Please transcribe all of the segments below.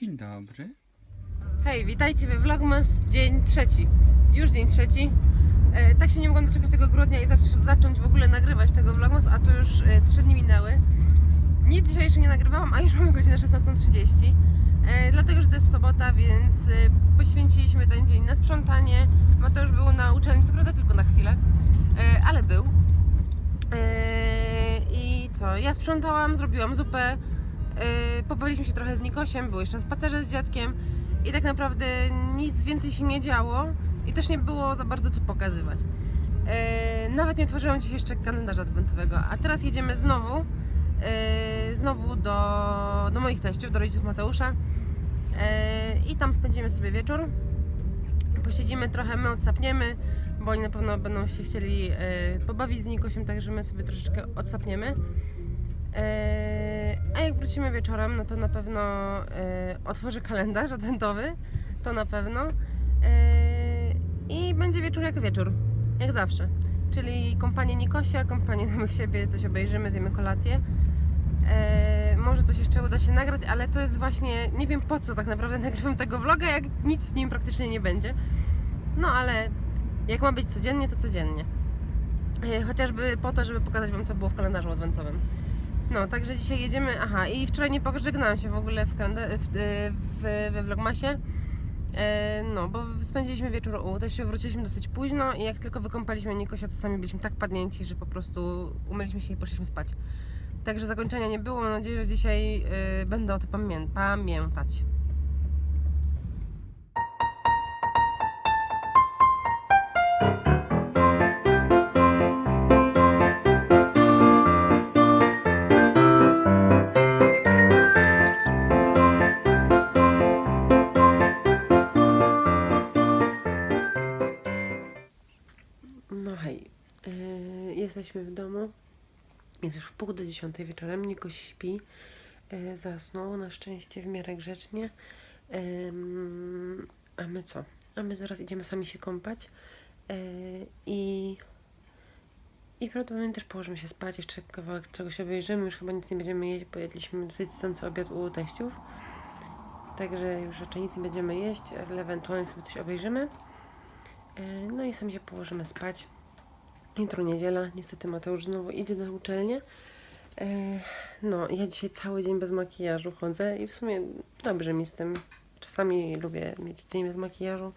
Dzień dobry. Hej, witajcie we Vlogmas, dzień trzeci. Już dzień trzeci. E, tak się nie mogłam doczekać tego grudnia i zacz- zacząć w ogóle nagrywać tego Vlogmas, a to już e, trzy dni minęły. Nic dzisiaj jeszcze nie nagrywałam, a już mamy godzinę 16.30. E, dlatego, że to jest sobota, więc e, poświęciliśmy ten dzień na sprzątanie. Mateusz był na uczelni, co prawda tylko na chwilę, e, ale był. E, I co? Ja sprzątałam, zrobiłam zupę. Yy, pobawiliśmy się trochę z Nikosiem, był jeszcze spacerze z dziadkiem i tak naprawdę nic więcej się nie działo i też nie było za bardzo co pokazywać. Yy, nawet nie otworzyłam dziś jeszcze kalendarza adwentowego, a teraz jedziemy znowu, yy, znowu do, do moich teściów, do rodziców Mateusza i tam spędzimy sobie wieczór. Posiedzimy trochę, my odsapniemy, bo oni na pewno będą się chcieli pobawić z Nikosiem, także my sobie troszeczkę odsapniemy. Jak wrócimy wieczorem, no to na pewno e, otworzę kalendarz adwentowy, to na pewno. Eee, I będzie wieczór jak wieczór, jak zawsze. Czyli kompanie Nikosia, kompanie samych siebie, coś obejrzymy, zjemy kolację. Eee, może coś jeszcze uda się nagrać, ale to jest właśnie, nie wiem po co tak naprawdę nagrywam tego vloga, jak nic z nim praktycznie nie będzie. No ale jak ma być codziennie, to codziennie. Eee, Chociażby po to, żeby pokazać Wam, co było w kalendarzu adwentowym. No, także dzisiaj jedziemy. Aha, i wczoraj nie pożegnałam się w ogóle w, w, w, we Vlogmasie. E, no, bo spędziliśmy wieczór u też się wróciliśmy dosyć późno i jak tylko wykąpaliśmy Nikosia, to sami byliśmy tak padnięci, że po prostu umyliśmy się i poszliśmy spać. Także zakończenia nie było. Mam nadzieję, że dzisiaj y, będę o tym pamię- pamiętać. Yy, jesteśmy w domu. Jest już w pół do dziesiątej wieczorem. Nikoś śpi. Yy, zasnął na szczęście w miarę grzecznie. Ym, a my co? A my zaraz idziemy sami się kąpać. Yy, I i prawdopodobnie też położymy się spać, jeszcze kawałek czegoś obejrzymy, już chyba nic nie będziemy jeść, bo jedliśmy dosyć chcący obiad u teściów. Także już raczej nic nie będziemy jeść, ale ewentualnie sobie coś obejrzymy. No i sami się położymy spać. Jutro niedziela, niestety Mateusz znowu idzie na uczelnię. E, No, ja dzisiaj cały dzień bez makijażu chodzę i w sumie dobrze mi z tym. Czasami lubię mieć dzień bez makijażu.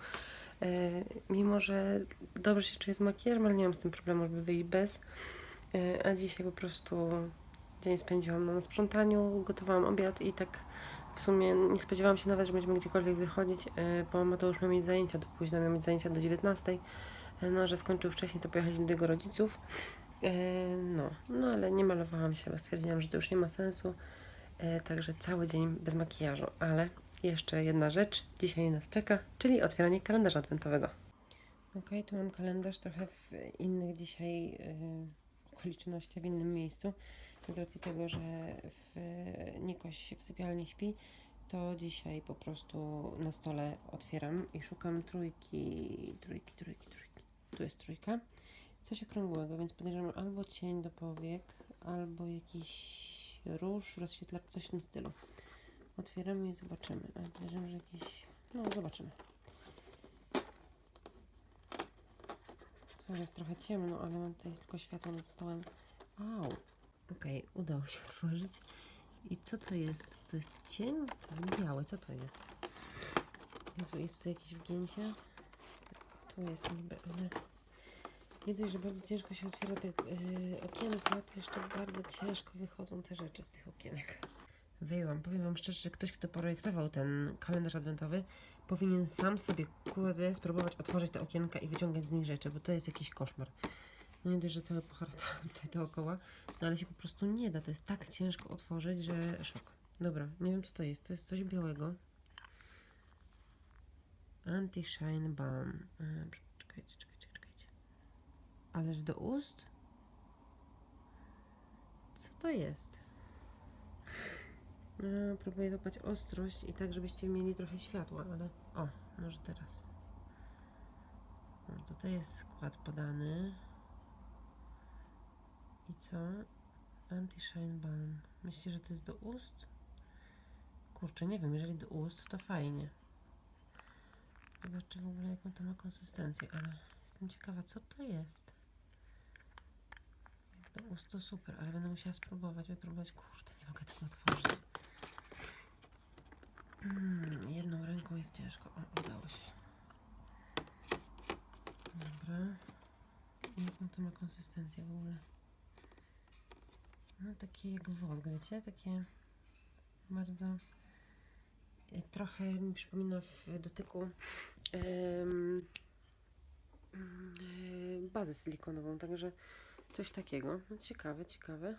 E, Mimo, że dobrze się czuję z makijażem, ale nie mam z tym problemu, żeby wyjść bez. E, A dzisiaj po prostu dzień spędziłam na sprzątaniu, gotowałam obiad i tak w sumie nie spodziewałam się nawet, że będziemy gdziekolwiek wychodzić, bo Mateusz miał mieć zajęcia do późna, miał mieć zajęcia do 19. E, No, że skończył wcześniej, to pojechaliśmy do jego rodziców. E, No, no ale nie malowałam się, bo stwierdziłam, że to już nie ma sensu. E, Także cały dzień bez makijażu, ale jeszcze jedna rzecz dzisiaj nas czeka, czyli otwieranie kalendarza adwentowego. Ok, tu mam kalendarz trochę w innych dzisiaj y, okolicznościach, w innym miejscu. Z racji tego, że w Nikoś w sypialni śpi, to dzisiaj po prostu na stole otwieram i szukam trójki, trójki, trójki, trójki. Tu jest trójka. Coś okrągłego, więc podejrzewam albo cień do powiek, albo jakiś róż, rozświetlacz, coś w tym stylu. Otwieramy i zobaczymy. Ale podejrzewam, że jakiś... No, zobaczymy. To jest trochę ciemno, ale mam tutaj tylko światło nad stołem. Au! Okej, udało się otworzyć. I co to jest? To jest cień? To jest białe. Co to jest? Jezu, jest tutaj jakieś wgięcie? Tu jest niby, ale... Nie dość, że bardzo ciężko się otwiera te yy, to jeszcze bardzo ciężko wychodzą te rzeczy z tych okienek. Wyjęłam. Powiem Wam szczerze, że ktoś, kto projektował ten kalendarz adwentowy, powinien sam sobie, kurde, spróbować otworzyć te okienka i wyciągać z nich rzeczy, bo to jest jakiś koszmar. No nie dość, że całe poharatałam tutaj dookoła, no ale się po prostu nie da. To jest tak ciężko otworzyć, że szok. Dobra, nie wiem co to jest. To jest coś białego. Anti-Shine Balm. E, Czekajcie, czekajcie, czekajcie. Ależ do ust? Co to jest? E, Próbuję dopać ostrość i tak, żebyście mieli trochę światła, ale... O, może teraz. No, tutaj jest skład podany. I co? Anti-Shine Balm. Myślicie, że to jest do ust? kurczę, nie wiem, jeżeli do ust, to fajnie. Zobaczę w ogóle, jaką to ma konsystencję, ale jestem ciekawa, co to jest. To super, ale będę musiała spróbować, wypróbować. Kurde, nie mogę tego otworzyć. Mm, jedną ręką jest ciężko. O, udało się. Dobra. Jaką to ma konsystencję w ogóle? No takie jak wodk, wiecie? Takie bardzo... e, Trochę mi przypomina w dotyku mm, e, bazę silikonową, także coś takiego. No, ciekawe, ciekawe.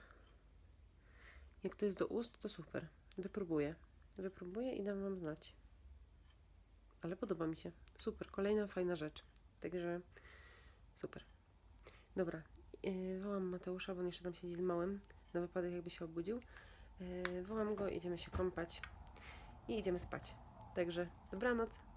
Jak to jest do ust, to super. Wypróbuję. Wypróbuję i dam Wam znać. Ale podoba mi się. Super, kolejna fajna rzecz. Także super. Dobra, yy, wołam Mateusza, bo on jeszcze tam siedzi z małym, na wypadek jakby się obudził. Yy, wołam go, idziemy się kąpać i idziemy spać. Także dobranoc.